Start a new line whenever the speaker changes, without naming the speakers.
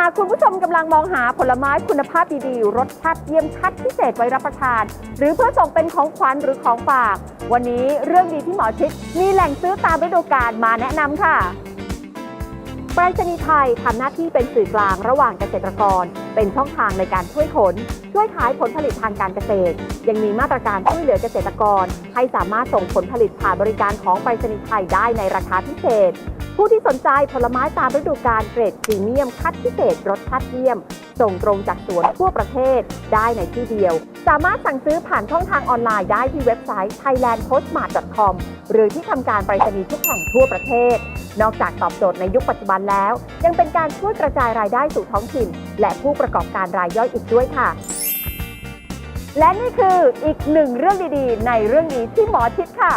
หากคุณผู้ชมกำลังมองหาผลไม้คุณภาพดีๆ รสชาติเยี่ยมชัดพิเศษไว้รับประทาน หรือเพื่อส่งเป็นของขวัญหรือของฝาก วันนี้เรื่องดีที่หมอชิดมีแหล่งซื้อตามฤดูกาลมาแนะนำค่ะไปรษณีย์ไทยทำหน้าที่เป็นสื่อกลางระหว่างเกษตรกร เป็นช่องทางในการช่วยขน ช่วยขายผลผลิตทางการเกษตร ยังมีมาตรการช่วยเหลือเกษตรกร ให้สามารถส่งผลผลิตผ่านบริการของไปรษณีย์ไทยได้ในราคาพิเศษ ผู้ที่สนใจผลไม้ตามฤดูกาลเกรดพรีเมียม คัดพิเศษรสชาติเยี่ยม ส่งตรงจากสวนทั่วประเทศได้ในที่เดียว สามารถสั่งซื้อผ่านช่องทางออนไลน์ได้ที่เว็บไซต์ thailandpostmart.com หรือที่ทำการไปรษณีย์ทุกแห่งทั่วประเทศ นอกจากตอบโจทย์ในยุคปัจจุบันแล้ว ยังเป็นการช่วยกระจายรายได้สู่ท้องถิ่น และผู้ประกอบการรายย่อยอีกด้วยค่ะและนี่คืออีกหนึ่งเรื่องดีๆ ในเรื่องนี้ที่หมอชิดค่ะ